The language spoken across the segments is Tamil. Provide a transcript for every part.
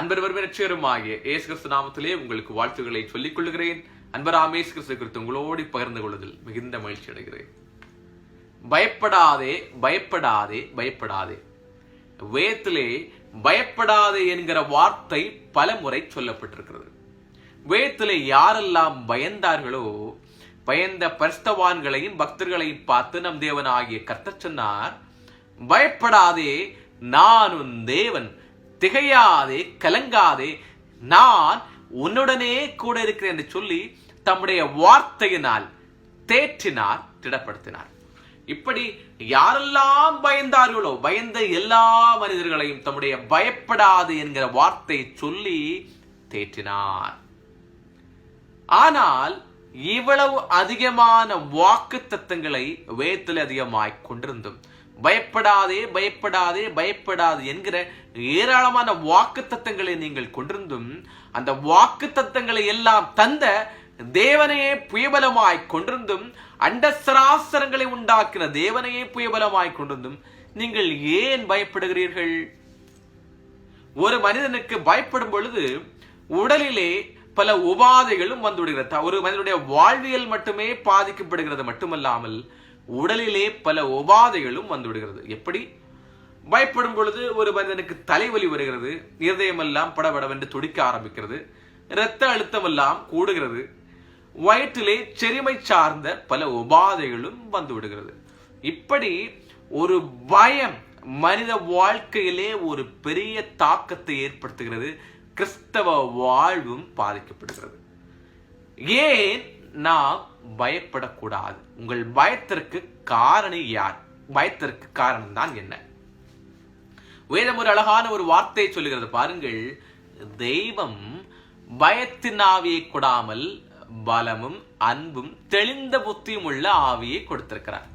அன்பர் வருமினச்சேருமாகிய ஏசு கிறிஸ்து நாமத்திலே உங்களுக்கு வாழ்த்துக்களை சொல்லிக் கொள்கிறேன் அன்பராம் ஏசு கிறிஸ்து குறித்து உங்களோடு பகிர்ந்து கொள்வதில் மிகுந்த மகிழ்ச்சி அடைகிறேன். பயப்படாதே பயப்படாதே பயப்படாதே. வேதத்திலே பயப்படாதே என்கிற வார்த்தை பல முறை சொல்லப்பட்டிருக்கிறது. வேதத்திலே யாரெல்லாம் பயந்தார்களோ பயந்த பரிஸ்தவான்களையும் பக்தர்களையும் பார்த்து நம் தேவனாகிய கர்த்தர் சொன்னார் பயப்படாதே நான் உன் தேவன். திகையாதே கலங்காதே நான் உன்னுடனே கூட இருக்கிறேன் என்று சொல்லி தம்முடைய வார்த்தையினால் தேற்றினார் திடப்படுத்தினார். இப்படி யாரெல்லாம் பயந்தார்களோ பயந்த எல்லா மனிதர்களையும் தம்முடைய பயப்படாது என்கிற வார்த்தை சொல்லி தேற்றினார். ஆனால் இவ்வளவு அதிகமான வாக்கு தத்தங்களை வேத்தில் அதிகமாய் கொண்டிருந்தும் பயப்படாதே பயப்படாதே பயப்படாது என்கிற ஏராளமான வாக்கு தத்தங்களை நீங்கள் கொண்டிருந்தும் அந்த வாக்கு தத்தங்களை எல்லாம் தந்த தேவனையே புயபலமாய் கொண்டிருந்தும் அண்ட சராசரங்களை உண்டாக்கின தேவனையே புயபலமாய் கொண்டிருந்தும் நீங்கள் ஏன் பயப்படுகிறீர்கள்? ஒரு மனிதனுக்கு பயப்படும் பொழுது உடலிலே பல உபாதைகளும் வந்துவிடுகிறது. ஒரு மனிதனுடைய வாழ்வியல் மட்டுமே பாதிக்கப்படுகிறது மட்டுமல்லாமல் உடலிலே பல உபாதைகளும் வந்துவிடுகிறது. எப்படி? பயப்படும் பொழுது ஒரு மனிதனுக்கு தலைவலி வருகிறது இருதயமெல்லாம் படபடவென்று துடிக்க ஆரம்பிக்கிறது இரத்த அழுத்தம் எல்லாம் கூடுகிறது வயிற்றிலே செருமை சார்ந்த பல உபாதைகளும் வந்து விடுகிறது இப்படி ஒரு பயம் மனித வாழ்க்கையிலே ஒரு பெரிய தாக்கத்தை ஏற்படுத்துகிறது கிறிஸ்தவ வாழ்வும் பாதிக்கப்படுகிறது. ஏன் நாம் பயப்படக்கூடாது. உங்கள் பயத்திற்கு காரணம் யார்? பயத்திற்கு காரணம் தான் என்ன? வேதம் ஒரு அழகான ஒரு வார்த்தையை சொல்லுகிறது. பாருங்கள் தெய்வம் பயத்தின் ஆவியை கொடாமல் பலமும் அன்பும் தெளிந்த புத்தியும் உள்ள ஆவியை கொடுத்திருக்கிறார்.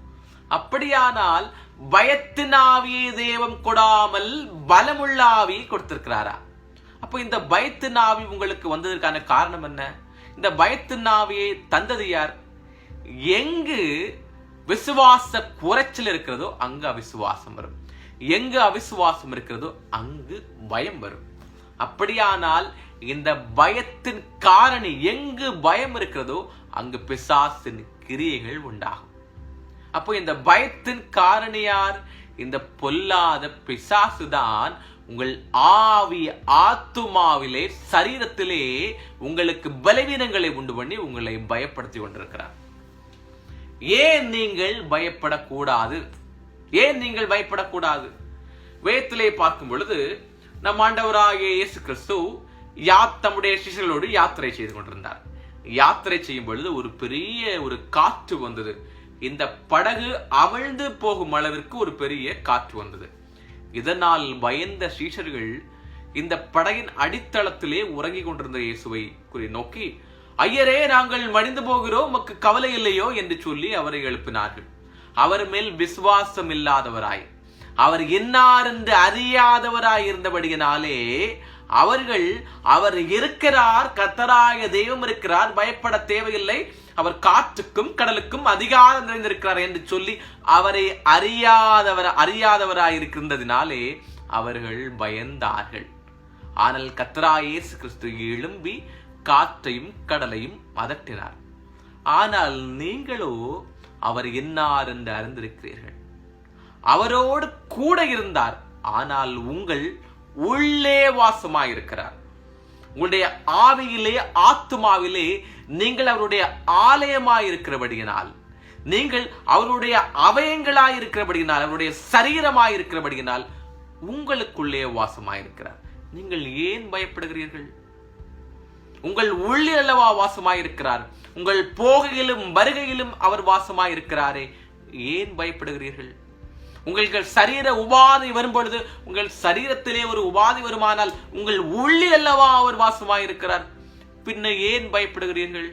அப்படியானால் பயத்தின் ஆவியை தெய்வம் கொடாமல் பலமுள்ள ஆவியை கொடுத்திருக்கிறாரா? அப்போ இந்த பயத்தின் ஆவி உங்களுக்கு வந்ததற்கான காரணம் என்ன? இந்த பயத்தின்னாவையை தந்தது யார்? எங்கு விசுவாச குறைச்சல் இருக்கிறதோ அங்கு அவிசுவாசம் வரும். எங்கு அவிசுவாசம் இருக்கிறதோ அங்கு பயம் வரும். அப்படியானால் இந்த பயத்தின் காரணி எங்கு பயம் இருக்கிறதோ அங்கு பிசாசின் கிரியைகள் உண்டாகும். அப்போ இந்த பயத்தின் காரணி யார்? இந்த பொல்லாத பிசாசு தான் உங்கள் ஆவி ஆத்துமாவிலே சரீரத்திலே உங்களுக்கு பலவீனங்களை உண்டு பண்ணி உங்களை பயப்படுத்தி கொண்டிருக்கிறார். ஏன் நீங்கள் பயப்படக்கூடாது? ஏன் நீங்கள் பயப்படக்கூடாது? வேத்திலே பார்க்கும் பொழுது நம் ஆண்டவராகிய இயேசு கிறிஸ்து யா தம்முடைய சிஷர்களோடு யாத்திரை செய்து கொண்டிருந்தார். யாத்திரை செய்யும் பொழுது ஒரு பெரிய ஒரு காற்று வந்தது. இந்த படகு அமிழ்ந்து போகும் அளவிற்கு ஒரு பெரிய காற்று வந்தது. இதனால் பயந்த சீஷர்கள் இந்த படையின் அடித்தளத்திலே உறங்கிக் கொண்டிருந்த இயேசுவை குறி நோக்கி ஐயரே நாங்கள் மடிந்து போகிறோம் உமக்கு கவலை இல்லையோ? என்று சொல்லி அவரை எழுப்பினார்கள். அவர் மேல் விசுவாசம் இல்லாதவராய் அவர் என்னார் என்று அறியாதவராய் இருந்தபடியினாலே அவர்கள் அவர் இருக்கிறார் கத்தராய தெய்வம் இருக்கிறார் பயப்பட தேவையில்லை அவர் காற்றுக்கும் கடலுக்கும் அதிகாரம் நிறைந்திருக்கிறார் என்று சொல்லி அவரை அறியாதவர் அறியாதவராயிருக்கின்றதினாலே அவர்கள் பயந்தார்கள். ஆனால் கத்ராயேசு கிறிஸ்து எழும்பி காற்றையும் கடலையும் அதட்டினார் ஆனால் நீங்களோ அவர் என்னார் என்று அறிந்திருக்கிறீர்கள். அவரோடு கூட இருந்தார். ஆனால் உங்கள் உள்ளே வாசமாயிருக்கிறார். உங்களுடைய ஆவியிலே ஆத்துமாவிலே நீங்கள் அவருடைய ஆலயமாயிருக்கிறபடியினால் நீங்கள் அவருடைய அவயங்களாயிருக்கிறபடியினால் அவருடைய சரீரமாயிருக்கிறபடியினால் உங்களுக்குள்ளே வாசமாயிருக்கிறார். நீங்கள் ஏன் பயப்படுகிறீர்கள்? உங்கள் உள்ளில் அல்லவா வாசமாயிருக்கிறார்? உங்கள் போகையிலும் வருகையிலும் அவர் வாசமாயிருக்கிறாரே. ஏன் பயப்படுகிறீர்கள்? உங்கள் சரீர உபாதை வரும் பொழுது உங்கள் சரீரத்திலே ஒரு உபாதை வருமானால் உங்கள் உள்ளி அல்லவா அவர் வாசமாயிருக்கிறார். பின்ன ஏன் பயப்படுகிறீர்கள்?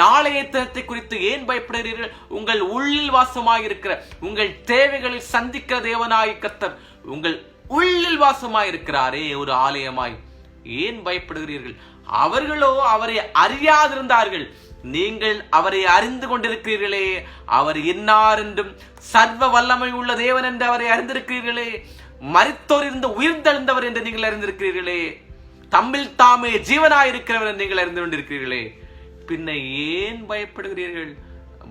நாளைய தினத்தை குறித்து ஏன் பயப்படுகிறீர்கள்? உங்கள் உள்ளில் வாசமாயிருக்கிற உங்கள் தேவைகளில் சந்திக்கிற தேவனாய் கத்தர் உங்கள் உள்ளில் வாசமாயிருக்கிறாரே ஒரு ஆலயமாய். ஏன் பயப்படுகிறீர்கள்? அவர்களோ அவரை அறியாதிருந்தார்கள். நீங்கள் அவரை அறிந்து கொண்டிருக்கிறீர்களே. அவர் இன்னார் என்றும் சர்வ வல்லமை உள்ள தேவன் என்று அவரை அறிந்திருக்கிறீர்களே. மரித்தோர் இருந்து உயிர்த்தெழுந்தவர் என்று நீங்கள் அறிந்திருக்கிறீர்களே. தம்மில் தாமே ஜீவனாயிருக்கிறவர் என்று நீங்கள் அறிந்து கொண்டிருக்கிறீர்களே. பின்ன ஏன் பயப்படுகிறீர்கள்?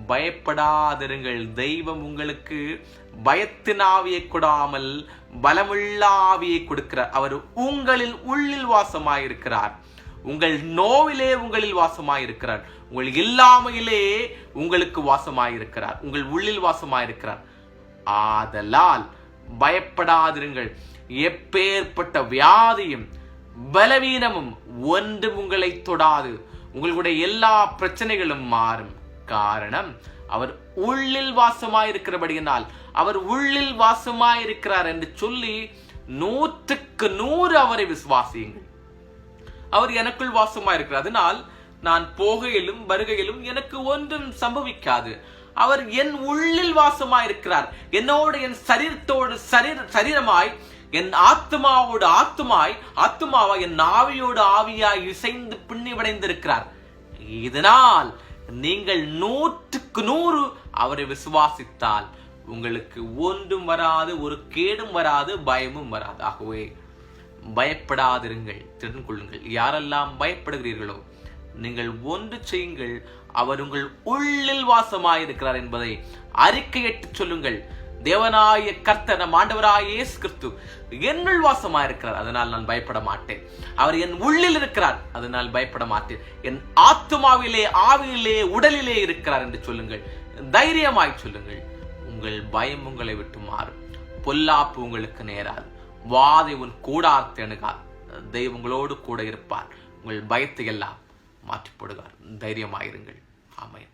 பயப்படாதிருங்கள். தெய்வம் உங்களுக்கு பயத்தின் ஆவியை கொடாமல் பலமுள்ள ஆவியை கொடுக்கிறார் அவர் உங்களில் உள்ளில் வாசமாயிருக்கிறார். உங்கள் நோவிலே உங்களில் வாசமாயிருக்கிறார். உங்கள் இல்லாமையிலே உங்களுக்கு வாசமாயிருக்கிறார். உங்கள் உள்ளில் வாசமாயிருக்கிறார். ஆதலால் பயப்படாதிருங்கள். எப்பேற்பட்ட வியாதியும் பலவீனமும் ஒன்று உங்களை தொடாது. உங்களுடைய எல்லா பிரச்சனைகளும் மாறும். காரணம் அவர் உள்ளில் வாசமாயிருக்கிறபடியினால். அவர் உள்ளில் வாசமாயிருக்கிறார் என்று சொல்லி நூற்றுக்கு நூறு அவரை விசுவாசியுங்கள். அவர் எனக்குள் வாசமா இருக்கிறார் அதனால் நான் போகையிலும் வருகையிலும் எனக்கு ஒன்றும் சம்பவிக்காது. அவர் என் உள்ளில் வாசமாய் இருக்கிறார் என்னோடு என் சரீரத்தோடு சரீர சரீரமாய் என் ஆத்மாவோடு ஆத்துமாய் ஆத்மாவா என் ஆவியோடு ஆவியாய் இசைந்து பின்னிவடைந்திருக்கிறார் இதனால் நீங்கள் நூற்றுக்கு நூறு அவரை விசுவாசித்தால் உங்களுக்கு ஒன்றும் வராது ஒரு கேடும் வராது பயமும் வராது. ஆகவே பயப்படாதிருங்கள் திறன் கொள்ளுங்கள். யாரெல்லாம் பயப்படுகிறீர்களோ நீங்கள் ஒன்று செய்யுங்கள் அவர் உங்கள் உள்ளில் வாசமாயிருக்கிறார் என்பதை அறிக்கையிட்டு சொல்லுங்கள். தேவனாய கர்த்த நம் ஆண்டவராய இயேசு கிறிஸ்து என்னுள் வாசமாயிருக்கிறார். அதனால் நான் பயப்பட மாட்டேன். அவர் என் உள்ளில் இருக்கிறார். அதனால் பயப்பட மாட்டேன். என் ஆத்துமாவிலே ஆவியிலே உடலிலே இருக்கிறார் என்று சொல்லுங்கள். தைரியமாய் சொல்லுங்கள். உங்கள் பயம் உங்களை விட்டு மாறும். பொல்லாப்பு உங்களுக்கு நேராது. வாதை உன் கூடாரத்தை அணுகார். தெய்வங்களோடு கூட இருப்பார். உங்கள் பயத்தை எல்லாம் மாற்றி போடுகிறார் தைரியமாயிருங்கள். ஆமென்.